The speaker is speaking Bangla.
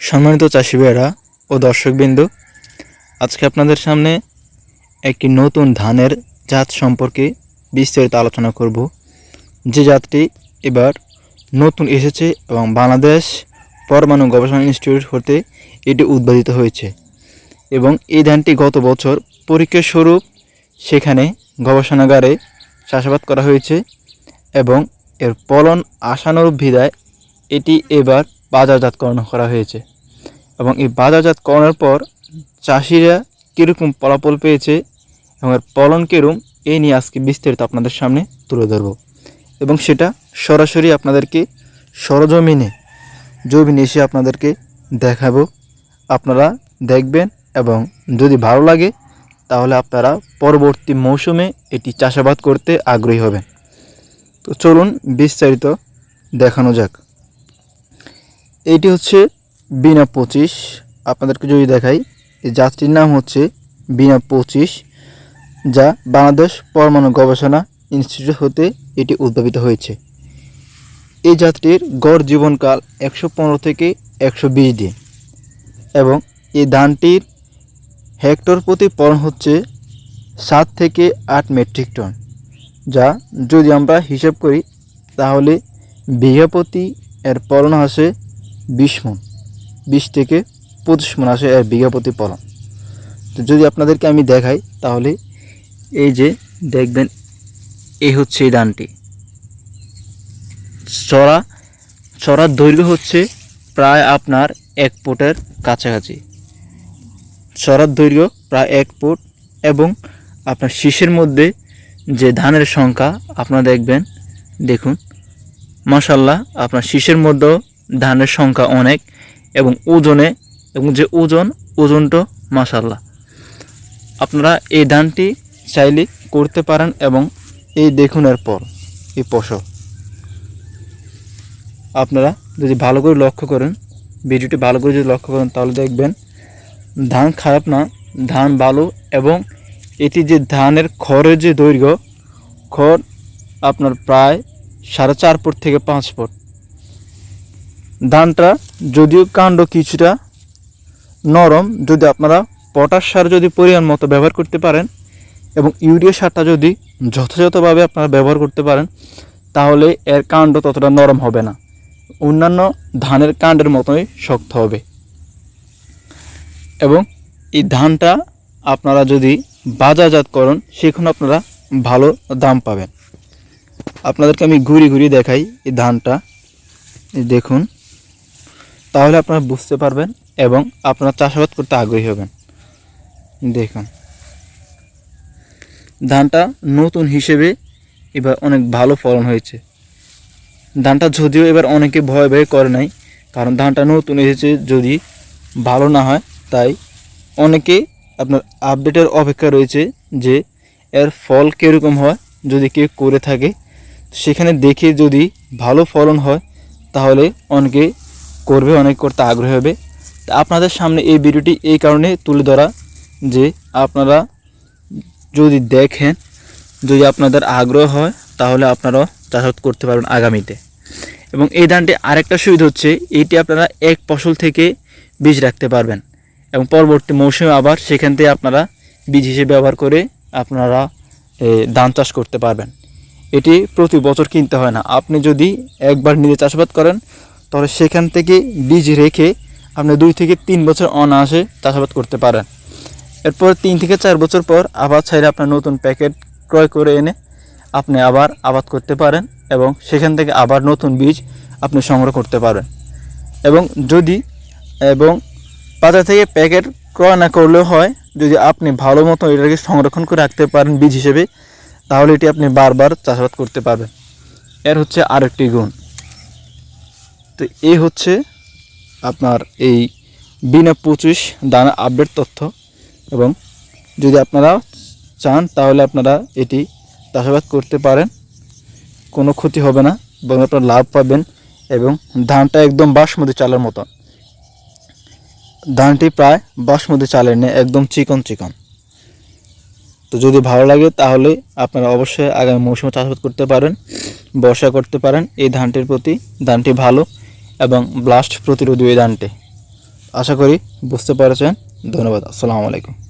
সম্মানিত চাষি ও দর্শকবৃন্দ, আজকে আপনাদের সামনে একটি নতুন ধানের জাত সম্পর্কে বিস্তারিত আলোচনা করব। যে জাতটি এবার নতুন এসেছে এবং বাংলাদেশ পরমাণু গবেষণা ইনস্টিটিউট হতে এটি উদ্বোধিত হয়েছে এবং এই ধানটি গত বছর পরীক্ষা স্বরূপ সেখানে গবেষণাগারে চাষাবাদ করা হয়েছে এবং এর ফলন আশানুরূপ বিধায় এটি এবার বাজারজাতকরণ করা হয়েছে। এবং এই বাজারজাত বাজারজাতকরণের পর চাষিরা কীরকম ফলাফল পেয়েছে এবং এর ফলন কীরকম এই নিয়ে আজকে বিস্তারিত আপনাদের সামনে তুলে ধরব। এবং সেটা সরাসরি আপনাদেরকে সরজমিনে, জমিনে এসে আপনাদেরকে দেখাবো। আপনারা দেখবেন এবং যদি ভালো লাগে, তাহলে আপনারা পরবর্তী মৌসুমে এটি চাষাবাদ করতে আগ্রহী হবেন। তো চলুন বিস্তারিত দেখানো যাক। এইটি হচ্ছে বিনা পঁচিশ। আপনাদেরকে যদি দেখাই, এই জাতটির নাম হচ্ছে বিনা পঁচিশ, যা বাংলাদেশ পরমাণু গবেষণা ইনস্টিটিউট হতে এটি উদ্ভাবিত হয়েছে। এই জাতটির গড় জীবনকাল একশো পনেরো থেকে একশো বিশ দিন এবং এই ধানটির হেক্টর প্রতি ফলন হচ্ছে সাত থেকে আট মেট্রিক টন, যা যদি আমরা হিসাব করি তাহলে বিঘা প্রতি এর ফলন আসে বিশ মন। বিশ থেকে পঁচিশ মন আসে এক বিঘা প্রতি ফলন। তো যদি আপনাদেরকে আমি দেখাই, তাহলে এই যে দেখবেন, এই হচ্ছে এই ধানটি। চড়া, চড়ার দৈর্ঘ্য হচ্ছে প্রায় আপনার এক ফুটের কাছাকাছি। চড়ার দৈর্ঘ্য প্রায় এক ফুট এবং আপনার শীষের মধ্যে যে ধানের সংখ্যা, আপনারা দেখবেন, দেখুন মাসাল্লাহ আপনার শীষের মধ্যেও ধানের সংখ্যা অনেক এবং ওজনে, এবং যে ওজন ওজনটা মাসাল্লাহ আপনারা এই ধানটি চাইলে করতে পারেন এবং এই দেখুন এরপর এই ফসল। আপনারা যদি ভালো করে লক্ষ্য করেন, ভিডিওটি ভালো করে যদি লক্ষ্য করেন, তাহলে দেখবেন ধান খারাপ না, ধান ভালো এবং এটি যে ধানের খড়ের যে দৈর্ঘ্য, খড় আপনার প্রায় সাড়ে চার ফুট থেকে পাঁচ ফুট। ধানটা যদিও কাণ্ড কিছুটা নরম, যদি আপনারা পটাশ সার যদি পরিমাণ মতো ব্যবহার করতে পারেন এবং ইউরিয়া সারটা যদি যথাযথভাবে আপনারা ব্যবহার করতে পারেন, তাহলে এর কাণ্ড ততটা নরম হবে না। অন্যান্য ধানের কাণ্ডের মতোই শক্ত হবে। এবং এই ধানটা আপনারা যদি বাজারজাত করেন সেখানে আপনারা ভালো দাম পাবেন। আপনাদেরকে আমি ঘুরি ঘুরি দেখাই এই ধানটা। দেখুন। তাহলে আপনারা বুঝতে পারবেন এবং আপনারা চাষাবাদ করতে আগ্রহী হবেন। দেখুন। ধানটা নতুন হিসেবে এবার অনেক ভালো ফলন হয়েছে। ধানটা যদিও এবার অনেকে ভয় ভয় করে নাই, কারণ ধানটা নতুন এসেছে যদি ভালো না হয়, তাই অনেকে আপনার আপডেটের অপেক্ষা রয়েছে যে এর ফল কীরকম হয় যদি কেউ করে থাকে। সেখানে দেখে যদি ভালো ফলন হয়, তাহলে অনেকে করবে, অনেক করতে আগ্রহী হবে। আপনাদের সামনে এই ভিডিওটি এই কারণে তুলে ধরা যে আপনারা যদি দেখেন, যদি আপনাদের আগ্রহ হয়, তাহলে আপনারাও চাষাবাদ করতে পারবেন আগামীতে। এবং এই ধানটি আরেকটা সুবিধা হচ্ছে, এটি আপনারা এক ফসল থেকে বীজ রাখতে পারবেন। এবং পরবর্তী মৌসুমে আবার সেখান থেকে আপনারা বীজ হিসেবে ব্যবহার করে আপনারা ধান চাষ করতে পারবেন। এটি প্রতি বছর কিনতে হয় না। আপনি যদি একবার নিজে চাষাবাদ করেন তাহলে সেখান থেকে বীজ রেখে আপনি দুই থেকে তিন বছর অনায়াসে চাষাবাদ করতে পারেন। এরপর তিন থেকে চার বছর পর আবার চাইলে আপনার নতুন প্যাকেট ক্রয় করে এনে আপনি আবার আবাদ করতে পারেন এবং সেখান থেকে আবার নতুন বীজ আপনি সংগ্রহ করতে পারেন। এবং যদি, এবং বাজার থেকে প্যাকেট ক্রয় না করলেও হয়, যদি আপনি ভালো মতো এটাকে সংরক্ষণ করে রাখতে পারেন বীজ হিসেবে, তাহলে এটি আপনি বারবার চাষাবাদ করতে পারবেন। এর হচ্ছে আরেকটি গুণ। তো এই হচ্ছে আপনার এই বিনা পঁচিশ দানা আপডেট তথ্য। এবং যদি আপনারা চান, তাহলে আপনারা এটি চাষাবাদ করতে পারেন। কোনো ক্ষতি হবে না এবং আপনারা লাভ পাবেন এবং ধানটা একদম বাসমতি চালের মতো ধানটি প্রায় বাসমতি চালের নেই একদম চিকন চিকন। তো যদি ভালো লাগে, তাহলে আপনারা অবশ্যই আগামী মৌসুমে চাষাবাদ করতে পারেন, বর্ষা করতে পারেন। এই ধানটির প্রতি, ধানটি ভালো। এবং ব্লাস্ট প্রতিরোধী ধানটি আশা করি বুঝতে পারছেন। ধন্যবাদ। আসসালামু আলাইকুম।